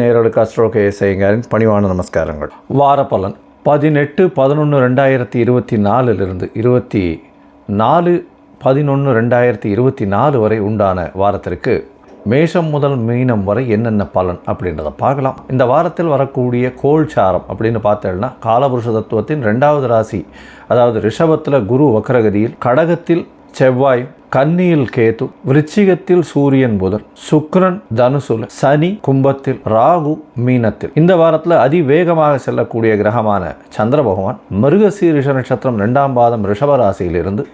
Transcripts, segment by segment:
நேரலுக்கு அஸ்ட்ரோகே செய்யுங்காரின் பணிவான நமஸ்காரங்கள். வார பலன் பதினெட்டு பதினொன்று ரெண்டாயிரத்தி இருபத்தி நாலுலேருந்து இருபத்தி நாலு பதினொன்று ரெண்டாயிரத்தி இருபத்தி நாலு வரை உண்டான வாரத்திற்கு மேஷம் முதல் மீனம் வரை என்னென்ன பலன் அப்படின்றத பார்க்கலாம். இந்த வாரத்தில் வரக்கூடிய கோல்சாரம் அப்படின்னு பார்த்தோம்னா காலபுருஷ தத்துவத்தின் ரெண்டாவது ராசி அதாவது ரிஷபத்தில் குரு வக்ரகதியில் கடகத்தில் செவ்வாய் கன்னியில் கேது விருச்சிகத்தில் சூரியன் புதன் சுக்ரன் தனுசுல சனி கும்பத்தில் ராகு மீனத்தில். இந்த வாரத்தில் அதிவேகமாக செல்லக்கூடிய கிரகமான சந்திர பகவான் மிருகசீரிஷ நட்சத்திரம் ரெண்டாம் பாதம் ரிஷபராசியிலிருந்து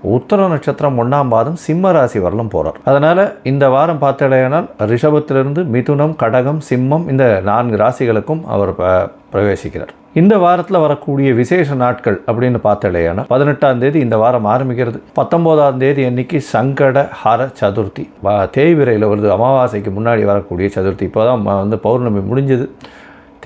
உத்தர நட்சத்திரம் ஒன்றாம் பாதம் சிம்ம ராசி வரலும் போகிறார் அதனால் இந்த வாரம் பார்த்தடையானால் ரிஷபத்திலிருந்து மிதுனம் கடகம் சிம்மம் இந்த நான்கு ராசிகளுக்கும் அவர் ப- பிரவேசிக்கிறார். இந்த வாரத்தில் வரக்கூடிய விசேஷ நாட்கள் அப்படின்னு பார்த்தலையானா பதினெட்டாம் தேதி இந்த வாரம் ஆரம்பிக்கிறது. பத்தொம்போதாம் தேதி அன்னைக்கு சங்கட ஹர சதுர்த்தி. தேய்விரையில் தேய்பிரையில் வருது. அமாவாசைக்கு முன்னாடி வரக்கூடிய சதுர்த்தி. இப்போ தான் வந்து பௌர்ணமி முடிஞ்சது.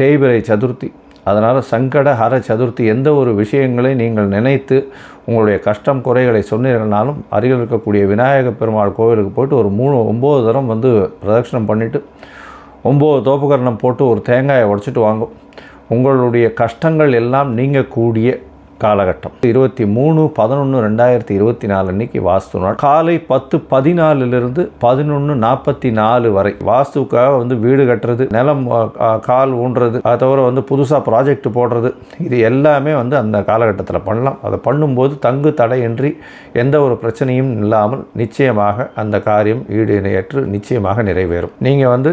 தேய்பிரை சதுர்த்தி. அதனால் சங்கட ஹர சதுர்த்தி எந்த ஒரு விஷயங்களை நீங்கள் நினைத்து உங்களுடைய கஷ்டம் குறைகளை சொன்னீர்கள்னாலும் அருகில் இருக்கக்கூடிய விநாயக பெருமாள் கோவிலுக்கு போயிட்டு ஒரு மூணு ஒம்பது தரம் வந்து பிரதட்சணம் பண்ணிவிட்டு ஒம்பது தோப்புக்கரணம் போட்டு ஒரு தேங்காயை உடச்சிட்டு வாங்கும். உங்களுடைய கஷ்டங்கள் எல்லாம் நீங்கக்கூடிய காலகட்டம். இருபத்தி மூணு பதினொன்று ரெண்டாயிரத்தி இருபத்தி நாலு அன்னைக்கு வாஸ்து நாள். காலை பத்து பதினாலுலேருந்து பதினொன்று நாற்பத்தி நாலு வரை வாஸ்துக்காக வந்து வீடு கட்டுறது நிலம் கால் ஊன்றது அதை தவிர வந்து புதுசாக ப்ராஜெக்ட் போடுறது இது எல்லாமே வந்து அந்த காலகட்டத்தில் பண்ணலாம். அதை பண்ணும்போது தங்கு தடையின்றி எந்த ஒரு பிரச்சனையும் இல்லாமல் நிச்சயமாக அந்த காரியம் ஈடு நிச்சயமாக நிறைவேறும். நீங்கள் வந்து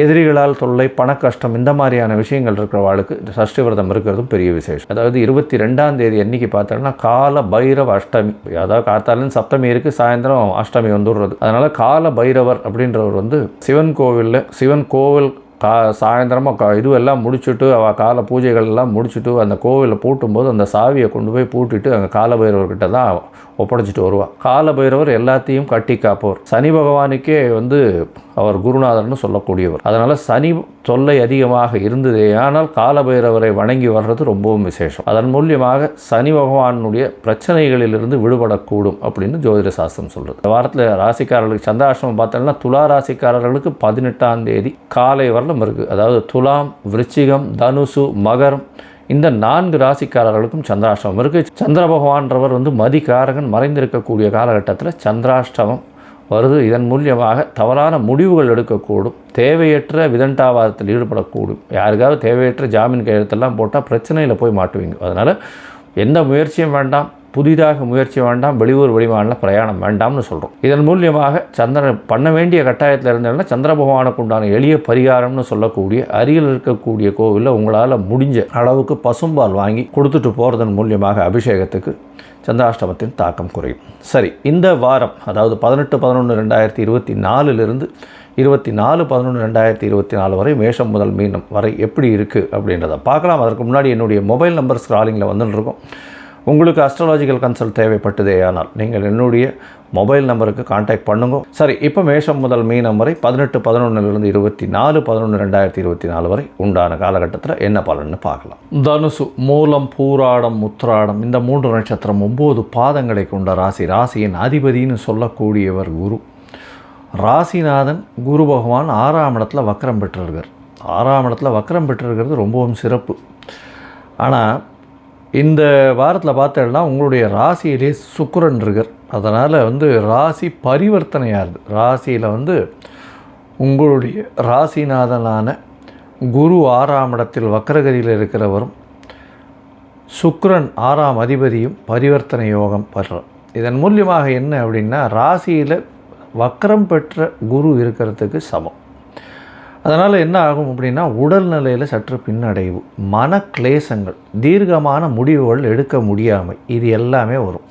எதிரிகளால் தொல்லை பணக்கஷ்டம் இந்த மாதிரியான விஷயங்கள் இருக்கிறவாளுக்கு இந்த சஷ்டி விரதம் இருக்கிறதும் பெரிய விசேஷம். அதாவது இருபத்தி ரெண்டாம் தேதி அன்னைக்கு பார்த்தோம்னா கால பைரவ அஷ்டமி. அதாவது காத்தாலும் சப்தமி இருக்குது சாயந்தரம் அஷ்டமி வந்துடுறது. அதனால் கால பைரவர் அப்படின்றவர் வந்து சிவன் கோவிலில் சிவன் கோவில் கா சாயந்தரமாக கா இதுவெல்லாம் முடிச்சுட்டு அவ கால பூஜைகள் எல்லாம் முடிச்சுட்டு அந்த கோவிலை பூட்டும்போது அந்த சாவியை கொண்டு போய் பூட்டிட்டு அங்கே காலபைரவர்கிட்ட தான் ஒப்படைச்சிட்டு வருவாள் காலபைரவர் எல்லாத்தையும் கட்டி காப்பவர். சனி பகவானுக்கே வந்து அவர் குருநாதர்னு சொல்லக்கூடியவர். அதனால் சனி தொல்லை அதிகமாக இருந்ததே ஆனால் காலபைரவரை வணங்கி வர்றது ரொம்பவும் விசேஷம். அதன் மூலியமாக சனி பகவானுடைய பிரச்சனைகளிலிருந்து விடுபடக்கூடும் அப்படின்னு ஜோதிட சாஸ்திரம் சொல்கிறது இந்த வாரத்தில் ராசிக்காரர்களுக்கு சந்திராஷ்டமம் பார்த்தோம்னா துலா ராசிக்காரர்களுக்கு பதினெட்டாம் தேதி காலை வரலும் இருக்குது அதாவது துலாம் விருச்சிகம் தனுசு மகரம் இந்த நான்கு ராசிக்காரர்களுக்கும் சந்திராஷ்டமம் இருக்குது சந்திர பகவான்றவர் வந்து மதிகாரகன் மறைந்திருக்கக்கூடிய காலகட்டத்தில் சந்திராஷ்டமம் வருது. இதன் மூலியமாக தவறான முடிவுகள் எடுக்கக்கூடும். தேவையற்ற விதண்டாவாதத்தில் ஈடுபடக்கூடும். யாருக்காவது தேவையற்ற ஜாமீன் கையெழுத்தெல்லாம் போட்டால் பிரச்சனையில் போய் மாட்டுவீங்க. அதனால் எந்த முயற்சியும் வேண்டாம். புதிதாக முயற்சி வேண்டாம் வெளியூர் வெளிமாநில பிரயாணம் வேண்டாம்னு சொல்கிறோம் இதன் மூலியமாக சந்திரன் பண்ண வேண்டிய கட்டாயத்தில் இருந்ததுன்னா சந்திர பகவானுக்கு உண்டான எளிய பரிகாரம்னு சொல்லக்கூடிய அருகில் இருக்கக்கூடிய கோவிலில் உங்களால் முடிஞ்ச அளவுக்கு பசும்பால் வாங்கி கொடுத்துட்டு போகிறதன் மூலியமாக அபிஷேகத்துக்கு சந்திராஷ்டமத்தின் தாக்கம் குறையும். சரி இந்த வாரம் அதாவது பதினெட்டு பதினொன்று ரெண்டாயிரத்தி இருபத்தி நாலுலேருந்து இருபத்தி நாலு பதினொன்று ரெண்டாயிரத்தி இருபத்தி நாலு வரை மேஷம் முதல் மீனம் வரை எப்படி இருக்குது அப்படின்றத பார்க்கலாம். அதற்கு முன்னாடி என்னுடைய மொபைல் நம்பர் ஸ்க்ராலிங்கில் வந்துட்டு இருக்கும். உங்களுக்கு அஸ்ட்ராலாஜிக்கல் கன்சல்ட் தேவைப்பட்டதே ஆனால் நீங்கள் என்னுடைய மொபைல் நம்பருக்கு காண்டாக்ட் பண்ணுங்க. சரி இப்போ மேஷம் முதல் மீனம் வரை பதினெட்டு பதினொன்றுலேருந்து இருபத்தி நாலு பதினொன்று ரெண்டாயிரத்தி இருபத்தி நாலு வரை உண்டான காலகட்டத்தில் என்ன பலன்னு பார்க்கலாம். தனுசு மூலம் பூராடம் முத்ராடம் இந்த மூன்று நட்சத்திரம் ஒம்பது பாதங்களை கொண்ட ராசி. ராசியின் அதிபதின்னு சொல்லக்கூடியவர் குரு. ராசிநாதன் குரு பகவான் ஆறாம் இடத்துல வக்கரம் பெற்றிருக்கார். ஆறாம் இடத்துல வக்கரம் பெற்றிருக்கிறது ரொம்பவும் சிறப்பு. ஆனால் இந்த வாரத்தில் பார்த்தோம்னா உங்களுடைய ராசியிலே சுக்கரன் இருக்கார். அதனால் வந்து ராசி பரிவர்த்தனையாகுது. ராசியில் வந்து உங்களுடைய ராசிநாதனான குரு ஆறாம் இடத்தில் வக்கரகதியில் இருக்கிறவரும் சுக்ரன் ஆறாம் அதிபதியும் பரிவர்த்தனை யோகம் பெறுறார் இதன் மூலியமாக என்ன அப்படின்னா ராசியில் வக்கரம் பெற்ற குரு இருக்கிறதுக்கு சமம். அதனால் என்ன ஆகும் அப்படின்னா உடல்நிலையில் சற்று பின்னடைவு மன கிளேசங்கள் தீர்க்கமான முடிவுகள் எடுக்க முடியாமை இது எல்லாமே வரும்.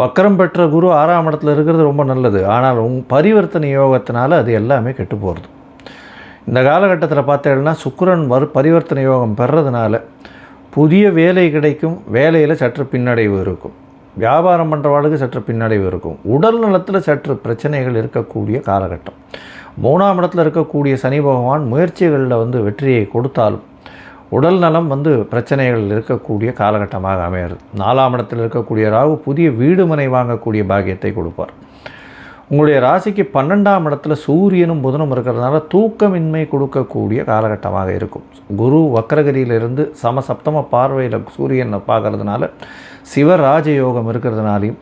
வக்கரம் பெற்ற குரு ஆறாம் இடத்துல இருக்கிறது ரொம்ப நல்லது. ஆனால் உங் பரிவர்த்தனை யோகத்தினால அது எல்லாமே கெட்டு போகிறது இந்த காலகட்டத்தில் பார்த்தீங்கன்னா சுக்கிரன் வரு பரிவர்த்தனை யோகம் பெறதுனால புதிய வேலை கிடைக்கும் வேலையில் சற்று பின்னடைவு இருக்கும். வியாபாரம் பண்ணுறவாளுக்கு சற்று பின்னடைவு இருக்கும். உடல் நலத்தில் சற்று பிரச்சனைகள் இருக்கக்கூடிய காலகட்டம். மூணாம் இடத்துல இருக்கக்கூடிய சனி பகவான் முயற்சிகளில் வந்து வெற்றியை கொடுத்தாலும் உடல் நலம் வந்து பிரச்சனைகள் இருக்கக்கூடிய காலகட்டமாக அமையிறது. நாலாம் இடத்தில் இருக்கக்கூடிய ராகு புதிய வீடு மனை வாங்கக்கூடிய பாக்கியத்தை கொடுப்பார். உங்களுடைய ராசிக்கு பன்னெண்டாம் இடத்துல சூரியனும் புதனும் இருக்கிறதுனால தூக்கமின்மை கொடுக்கக்கூடிய காலகட்டமாக இருக்கும். குரு வக்கரகிரியிலிருந்து சமசப்தம பார்வையில் சூரியனை பார்க்கறதுனால சிவராஜயோகம் இருக்கிறதுனாலையும்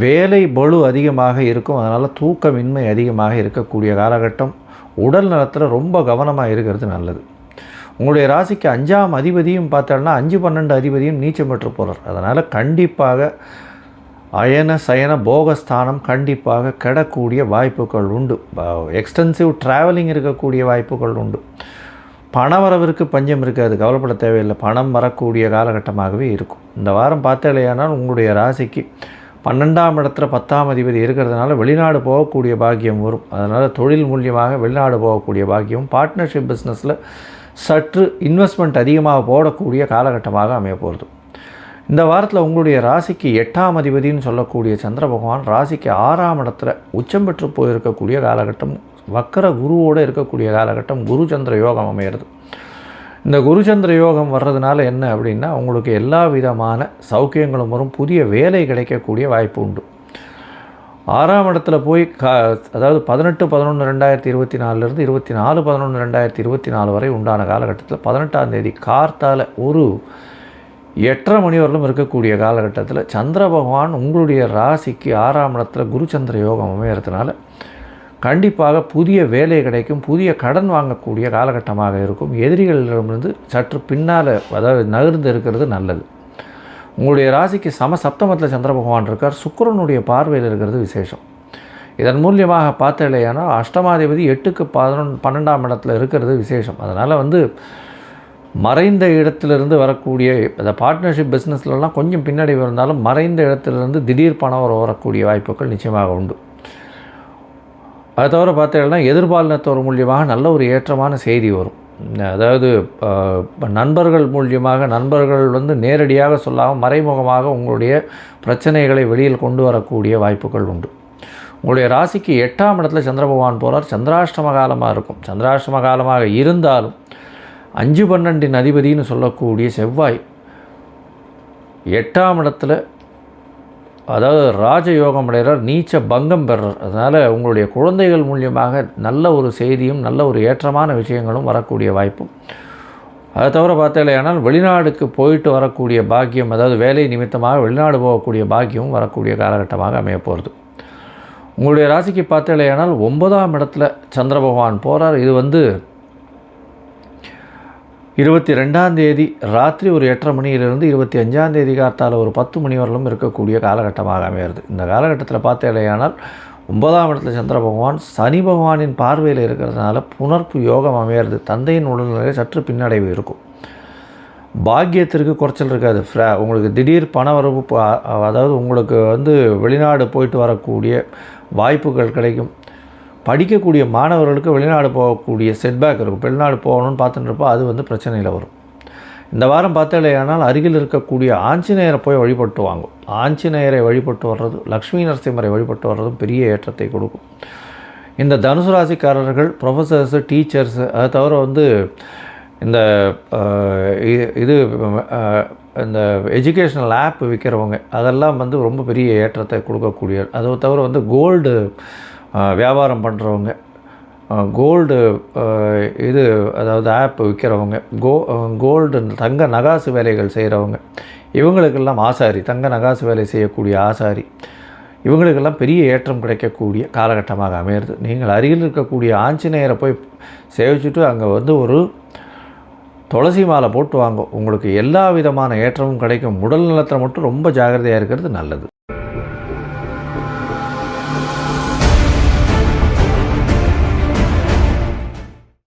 வேலை பளு அதிகமாக இருக்கும் அதனால் தூக்கமின்மை அதிகமாக இருக்கக்கூடிய காலகட்டம் உடல் நலத்தில் ரொம்ப கவனமாக இருக்கிறது நல்லது. உங்களுடைய ராசிக்கு அஞ்சாம் அதிபதியும் பார்த்தோம்னா அஞ்சு பன்னெண்டு அதிபதியும் நீச்சம் பெற்று போகிறார் அதனால் கண்டிப்பாக அயன சயன போகஸ்தானம் கண்டிப்பாக கிடக்கூடிய வாய்ப்புகள் உண்டு. எக்ஸ்டென்சிவ் ட்ராவலிங் இருக்கக்கூடிய வாய்ப்புகள் உண்டு. பணவரவிற்கு பஞ்சம் இருக்காது கவலைப்பட தேவையில்லை. பணம் வரக்கூடிய காலகட்டமாகவே இருக்கும். இந்த வாரம் பார்த்தாலேயானால் உங்களுடைய ராசிக்கு பன்னெண்டாம் இடத்துல பத்தாம் அதிபதி இருக்கிறதுனால வெளிநாடு போகக்கூடிய பாக்கியம் வரும். அதனால் தொழில் மூலியமாக வெளிநாடு போகக்கூடிய பாக்கியம் பார்ட்னர்ஷிப் பிஸ்னஸில் சற்று இன்வெஸ்ட்மெண்ட் அதிகமாக போடக்கூடிய காலகட்டமாக அமைய போகிறது இந்த வாரத்தில் உங்களுடைய ராசிக்கு எட்டாம் அதிபதினு சொல்லக்கூடிய சந்திர பகவான் ராசிக்கு ஆறாம் இடத்துல உச்சம் பெற்று போயிருக்கக்கூடிய காலகட்டம் வக்கர குருவோடு இருக்கக்கூடிய காலகட்டம் குரு சந்திர யோகம் அமையிறது. இந்த குருச்சந்திர யோகம் வர்றதுனால என்ன அப்படின்னா உங்களுக்கு எல்லா விதமான சௌக்கியங்களும் வரும் புதிய வேலை கிடைக்கக்கூடிய வாய்ப்பு உண்டு. ஆறாம் இடத்துல போய் கா அதாவது பதினெட்டு பதினொன்று ரெண்டாயிரத்தி இருபத்தி நாலுலேருந்து இருபத்தி நாலு பதினொன்று ரெண்டாயிரத்தி இருபத்தி நாலு வரை உண்டான காலகட்டத்தில் பதினெட்டாம் தேதி கார்த்தால ஒரு எட்டரை மணி வரலும் இருக்கக்கூடிய காலகட்டத்தில் சந்திர பகவான் உங்களுடைய ராசிக்கு ஆறாம் இடத்துல குருச்சந்திர யோகம் அமையறதுனால கண்டிப்பாக புதிய வேலை கிடைக்கும் புதிய கடன் வாங்கக்கூடிய காலகட்டமாக இருக்கும். எதிரிகளிடமிருந்து சற்று பின்னால் அதாவது நகர்ந்து இருக்கிறது நல்லது. உங்களுடைய ராசிக்கு சம சப்தமத்தில் சந்திர பகவான் இருக்கார். சுக்கரனுடைய பார்வையில் இருக்கிறது விசேஷம். இதன் மூலியமாக பார்த்தலையானால் அஷ்டமாதிபதி எட்டுக்கு பதினொன்று பன்னெண்டாம் இடத்துல இருக்கிறது விசேஷம். அதனால் வந்து மறைந்த இடத்துலேருந்து வரக்கூடிய இந்த பார்ட்னர்ஷிப் பிஸ்னஸ்லலாம் கொஞ்சம் பின்னாடி இருந்தாலும் மறைந்த இடத்துலேருந்து திடீர் பணம் வரக்கூடிய வாய்ப்புகள் நிச்சயமாக உண்டு. அதை தவிர பார்த்தீங்கன்னா எதிர்பாலினத்தோர் மூலியமாக நல்ல ஒரு ஏற்றமான செய்தி வரும். அதாவது நண்பர்கள் மூலியமாக நண்பர்கள் வந்து நேரடியாக சொல்லாமல் மறைமுகமாக உங்களுடைய பிரச்சனைகளை வெளியில் கொண்டு வரக்கூடிய வாய்ப்புகள் உண்டு. உங்களுடைய ராசிக்கு எட்டாம் இடத்துல சந்திர பகவான் போகிறார் சந்திராஷ்டம காலமாக இருக்கும். சந்திராஷ்டம காலமாக இருந்தாலும் அஞ்சு பன்னெண்டின் அதிபதினு சொல்லக்கூடிய செவ்வாய் எட்டாம் இடத்துல அதாவது ராஜயோகம் அடைகிறார் நீச்ச பங்கம் பெறுறார். அதனால் உங்களுடைய குழந்தைகள் மூலியமாக நல்ல ஒரு செய்தியும் நல்ல ஒரு ஏற்றமான விஷயங்களும் வரக்கூடிய வாய்ப்பும் அதை தவிர பார்த்தீங்களேனால் வெளிநாடுக்கு போயிட்டு வரக்கூடிய பாக்கியம் அதாவது வேலை நிமித்தமாக வெளிநாடு போகக்கூடிய பாக்கியமும் வரக்கூடிய காலகட்டமாக அமைய போகிறது உங்களுடைய ராசிக்கு பார்த்தீங்களேனால் ஒன்பதாம் இடத்துல சந்திர பகவான் போகிறார் இது வந்து இருபத்தி ரெண்டாம் தேதி ராத்திரி ஒரு எட்டரை மணியிலிருந்து இருபத்தி அஞ்சாம் தேதி காத்தால் ஒரு பத்து மணி வரலும் இருக்கக்கூடிய காலகட்டமாக அமையிறது இந்த காலகட்டத்தில் பார்த்தேலையானால் ஒன்பதாம் இடத்துல சந்திர பகவான் சனி பகவானின் பார்வையில் இருக்கிறதுனால புனர்ப்பு யோகம் அமையிறது தந்தையின் உடல்நிலை சற்று பின்னடைவு இருக்கும். பாக்கியத்திற்கு குறைச்சல் இருக்காது. ஃப்ரா உங்களுக்கு திடீர் பண வரவு அதாவது உங்களுக்கு வந்து வெளிநாடு போயிட்டு வரக்கூடிய வாய்ப்புகள் கிடைக்கும். படிக்கக்கூடிய மாணவர்களுக்கு வெளிநாடு போகக்கூடிய செட்பேக் இருக்கும். வெளிநாடு போகணும்னு பார்த்துட்டுருப்போ அது வந்து பிரச்சனையில் வரும். இந்த வாரம் பார்த்தாலேயானால் அருகில் இருக்கக்கூடிய ஆஞ்சநேயரை போய் வழிபட்டு வாங்கும். ஆஞ்சநேயரை வழிபட்டு வர்றது லக்ஷ்மி நரசிம்மரை வழிபட்டு வர்றதும் பெரிய ஏற்றத்தை கொடுக்கும். இந்த தனுசு ராசிக்காரர்கள் ப்ரொஃபஸர்ஸு டீச்சர்ஸு அதை தவிர வந்து இந்த இது இந்த எஜுகேஷ்னல் ஆப் விற்கிறவங்க அதெல்லாம் வந்து ரொம்ப பெரிய ஏற்றத்தை கொடுக்கக்கூடிய அதை தவிர வந்து கோல்டு வியாபாரம் பண்ணுறவங்க கோல்டு இது அதாவது ஆப் விற்கிறவங்க கோ கோல்டு தங்க நகாசு வேலைகள் செய்கிறவங்க இவங்களுக்கெல்லாம் ஆசாரி தங்க நகாசு வேலை செய்யக்கூடிய ஆசாரி இவங்களுக்கெல்லாம் பெரிய ஏற்றம் கிடைக்கக்கூடிய காலகட்டமாக அமையிறது. நீங்கள் அருகில் இருக்கக்கூடிய ஆஞ்சநேயரை போய் சேவிச்சுட்டு அங்கே வந்து ஒரு துளசி மாலை போட்டு வாங்க. உங்களுக்கு எல்லா விதமான ஏற்றமும் கிடைக்கும். உடல் நலத்தில் மட்டும் ரொம்ப ஜாகிரதையாக இருக்கிறது நல்லது.